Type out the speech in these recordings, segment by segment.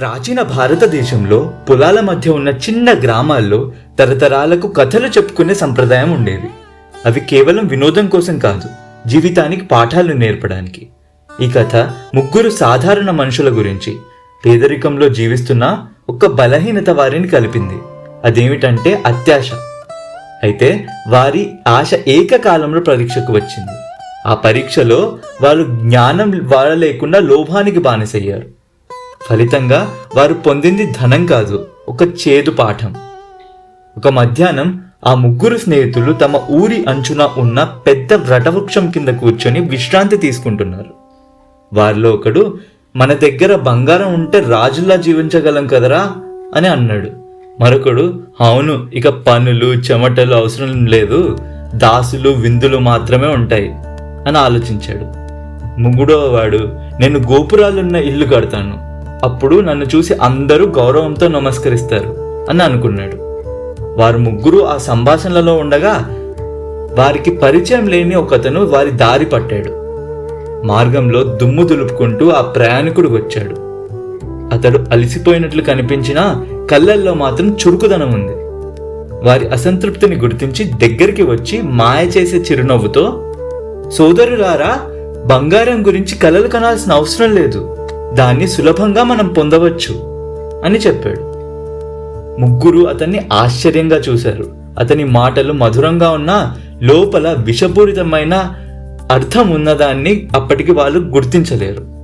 ప్రాచీన భారతదేశంలో పొలాల మధ్య ఉన్న చిన్న గ్రామాల్లో తరతరాలకు కథలు చెప్పుకునే సంప్రదాయం ఉండేవి అవి కేవలం వినోదం కోసం కాదు జీవితానికి పాఠాలు నేర్పడానికి. ఈ కథ ముగ్గురు సాధారణ మనుషుల గురించి పేదరికంలో జీవిస్తున్న ఒక బలహీనత వారిని కలిపింది. అదేమిటంటే అత్యాశ. అయితే వారి ఆశ ఏకకాలంలో పరీక్షకు వచ్చింది. ఆ పరీక్షలో వారు జ్ఞానం వాడలేకుండా లోభానికి బానిసయ్యారు. ఫలితంగా వారు పొందింది ధనం కాదు ఒక చేదు పాఠం. ఒక మధ్యాహ్నం ఆ ముగ్గురు స్నేహితులు తమ ఊరి అంచున ఉన్న పెద్ద వ్రటవృక్షం కింద కూర్చొని విశ్రాంతి తీసుకుంటున్నారు. వారిలో ఒకడు మన దగ్గర బంగారం ఉంటే రాజులా జీవించగలం కదరా? అని అన్నాడు. మరొకడు అవును ఇక పనులు చెమటలు అవసరం లేదు దాసులు విందులు మాత్రమే ఉంటాయి అని ఆలోచించాడు. ముగ్గుడో వాడు నేను గోపురాలున్న ఇల్లు కడతాను అప్పుడు నన్ను చూసి అందరూ గౌరవంతో నమస్కరిస్తారు అని అనుకున్నాడు. వారు ముగ్గురు ఆ సంభాషణలలో ఉండగా వారికి పరిచయం లేని ఒకతను వారి దారి పట్టాడు. మార్గంలో దుమ్ము దులుపుకుంటూ ఆ ప్రయాణికుడు వచ్చాడు. అతడు అలసిపోయినట్లు కనిపించినా కళ్ళల్లో మాత్రం చురుకుదనం ఉంది. వారి అసంతృప్తిని గుర్తించి దగ్గరికి వచ్చి మాయ చేసే చిరునవ్వుతో సోదరులారా బంగారం గురించి కలలు కనాల్సిన అవసరం లేదు. దాన్ని సులభంగా మనం పొందవచ్చు అని చెప్పాడు. ముగ్గురు అతన్ని ఆశ్చర్యంగా చూశారు. అతని మాటలు మధురంగా ఉన్నా లోపల విషపూరితమైన అర్థం ఉన్నదాన్ని అప్పటికి వాళ్ళు గుర్తించలేరు.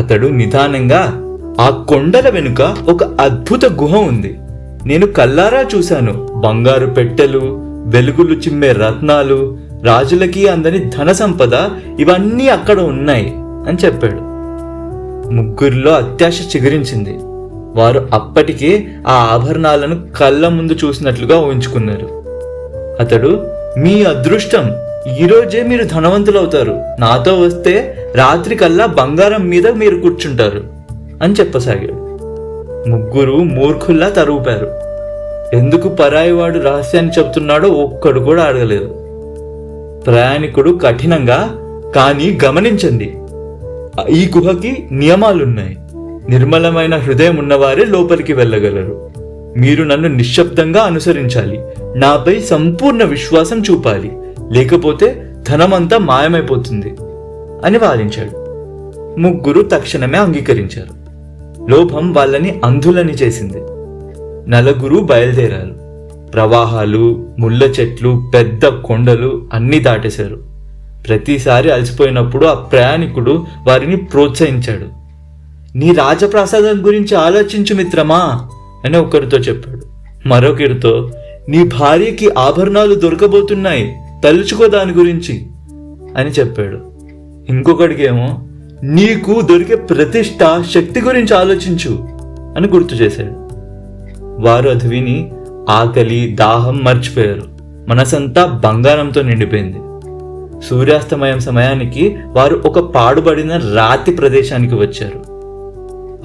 అతడు నిదానంగా ఆ కొండల వెనుక ఒక అద్భుత గుహ ఉంది. నేను కల్లారా చూశాను. బంగారు పెట్టెలు వెలుగులు చిమ్మే రత్నాలు రాజులకి అందని ధన సంపద ఇవన్నీ అక్కడ ఉన్నాయి అని చెప్పాడు. ముగ్గురిలో అత్యాశ చిగురించింది. వారు అప్పటికే ఆ ఆభరణాలను కళ్ళ ముందు చూసినట్లుగా ఊహించుకున్నారు. అతడు మీ అదృష్టం ఈరోజే మీరు ధనవంతులవుతారు. నాతో వస్తే రాత్రి కల్లా బంగారం మీద మీరు కూర్చుంటారు. అని చెప్పసాగాడు. ముగ్గురు మూర్ఖుల్లా తరువుపారు. ఎందుకు పరాయివాడు రహస్యాన్ని చెప్తున్నాడో ఒక్కడు కూడా అడగలేదు. ప్రయాణికుడు కఠినంగా కానీ గమనించండి. ఈ గుహకి నియమాలున్నాయి. నిర్మలమైన హృదయం ఉన్నవారే లోపలికి వెళ్ళగలరు. మీరు నన్ను నిశ్శబ్దంగా అనుసరించాలి. నాపై సంపూర్ణ విశ్వాసం చూపాలి. లేకపోతే ధనమంతా మాయమైపోతుంది అని వాదించాడు. ముగ్గురు తక్షణమే అంగీకరించారు. లోభం వాళ్ళని అంధులని చేసింది. నలుగురు బయలుదేరారు. ప్రవాహాలు ముళ్ళ చెట్లు పెద్ద కొండలు అన్నీ దాటేశారు. ప్రతిసారి అలసిపోయినప్పుడు ఆ ప్రయాణికుడు వారిని ప్రోత్సహించాడు. నీ రాజప్రాసాదం గురించి ఆలోచించు మిత్రమా అని ఒకరితో చెప్పాడు. మరొకరితో నీ భార్యకి ఆభరణాలు దొరకబోతున్నాయి తలుచుకో దాని గురించి అని చెప్పాడు. ఇంకొకడికేమో నీకు దొరికే ప్రతిష్ట శక్తి గురించి ఆలోచించు అని గుర్తు చేశాడు. వారు అది విని ఆకలి దాహం మర్చిపోయారు. మనసంతా బంగారంతో నిండిపోయింది. సూర్యాస్తమయం సమయానికి వారు ఒక పాడుబడిన రాతి ప్రదేశానికి వచ్చారు.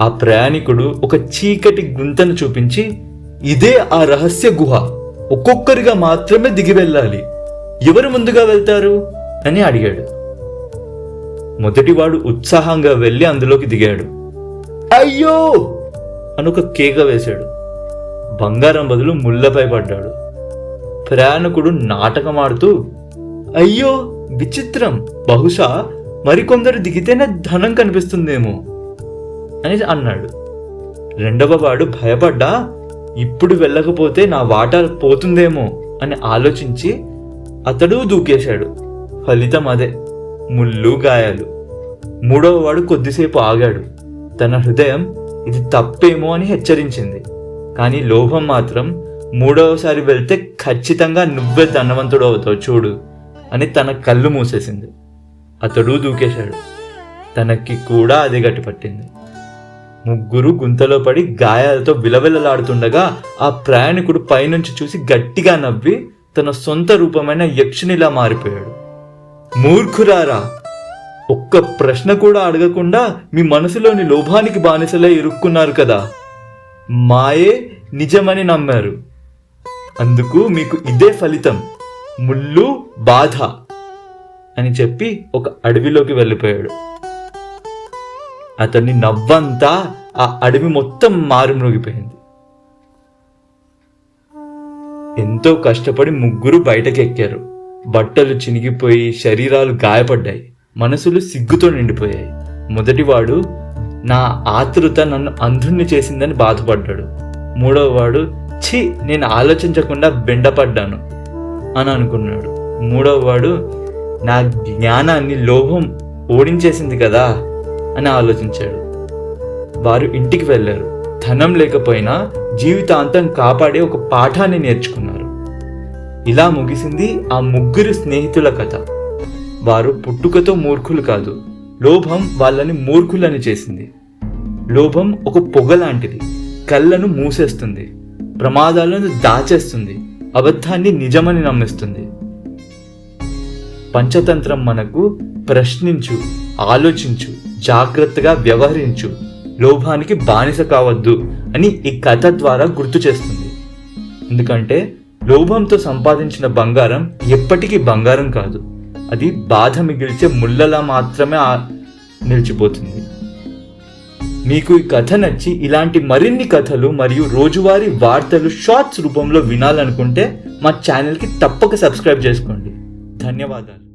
ఆ ప్రయాణికుడు ఒక చీకటి గుంతను చూపించి ఇదే ఆ రహస్య గుహ. ఒక్కొక్కరిగా మాత్రమే దిగి వెళ్ళాలి. ఎవరు ముందుగా వెళ్తారు? అని అడిగాడు. మొదటివాడు ఉత్సాహంగా వెళ్ళి అందులోకి దిగాడు. అయ్యో! అని ఒక కేక వేశాడు. బంగారం బదులు ముళ్ళపై పడ్డాడు. ప్రయాణికుడు నాటకమాడుతూ అయ్యో! విచిత్రం. బహుశా మరికొందరు దిగితేనే ధనం కనిపిస్తుందేమో అని అన్నాడు. రెండవ వాడు భయపడ్డా ఇప్పుడు వెళ్ళకపోతే నా వాటా పోతుందేమో అని ఆలోచించి అతడు దూకేశాడు. ఫలితం అదే ముళ్ళు గాయాలు. మూడవ వాడు కొద్దిసేపు ఆగాడు. తన హృదయం ఇది తప్పేమో అని హెచ్చరించింది. కానీ లోభం మాత్రం మూడవసారి వెళ్తే ఖచ్చితంగా నువ్వే ధనవంతుడు అవుతావు చూడు. అని తన కళ్ళు మూసేసింది. అతడు దూకేశాడు. తనకి కూడా అదే గట్టిపట్టింది ముగ్గురు గుంతలో పడి గాయాలతో విలవిలలాడుతుండగా ఆ ప్రయాణికుడు పైనుంచి చూసి గట్టిగా నవ్వి తన సొంత రూపమైన యక్షినిలా మారిపోయాడు. మూర్ఖురారా! ఒక్క ప్రశ్న కూడా అడగకుండా మీ మనసులోని లోభానికి బానిసలే ఇరుక్కున్నారు కదా! మాయే నిజమని నమ్మారు. అందుకు మీకు ఇదే ఫలితం. ముళ్ళు బాధ అని చెప్పి ఒక అడవిలోకి వెళ్ళిపోయాడు. అతన్ని నవ్వంతా ఆ అడవి మొత్తం మారుమ్రోగిపోయింది ఎంతో కష్టపడి ముగ్గురు బయటకెక్కారు బట్టలు చినిగిపోయి శరీరాలు గాయపడ్డాయి. మనసులు సిగ్గుతో నిండిపోయాయి. మొదటివాడు నా ఆతృత నన్ను అంధుణ్ణి చేసిందని బాధపడ్డాడు. మూడవవాడు ఛీ నేను ఆలోచించకుండా బెండపడ్డాను. అని అనుకున్నాడు. మూడవ వాడు నా జ్ఞానాన్ని లోభం ఓడించేసింది కదా అని ఆలోచించాడు. వారు ఇంటికి వెళ్ళారు. ధనం లేకపోయినా జీవితాంతం కాపాడే ఒక పాఠాన్ని నేర్చుకున్నారు. ఇలా ముగిసింది ఆ ముగ్గురు స్నేహితుల కథ. వారు పుట్టుకతో మూర్ఖులు కాదు లోభం వాళ్ళని మూర్ఖులని చేసింది. లోభం ఒక పొగ లాంటిది కళ్ళను మూసేస్తుంది ప్రమాదాలను దాచేస్తుంది. అబద్ధాన్ని నిజమని నమ్మిస్తుంది. పంచతంత్రం మనకు ప్రశ్నించు ఆలోచించు జాగ్రత్తగా వ్యవహరించు. లోభానికి బానిస కావద్దు అని ఈ కథ ద్వారా గుర్తు చేస్తుంది. ఎందుకంటే లోభంతో సంపాదించిన బంగారం ఎప్పటికీ బంగారం కాదు. అది బాధ మిగిల్చే ముళ్ళలా మాత్రమే నిలిచిపోతుంది. మీకు ఈ కథ నచ్చి ఇలాంటి మరిన్ని కథలు మరియు రోజువారీ వార్తలు షార్ట్స్ రూపంలో వినాలనుకుంటే మా ఛానల్కి తప్పక సబ్స్క్రైబ్ చేసుకోండి. ధన్యవాదాలు.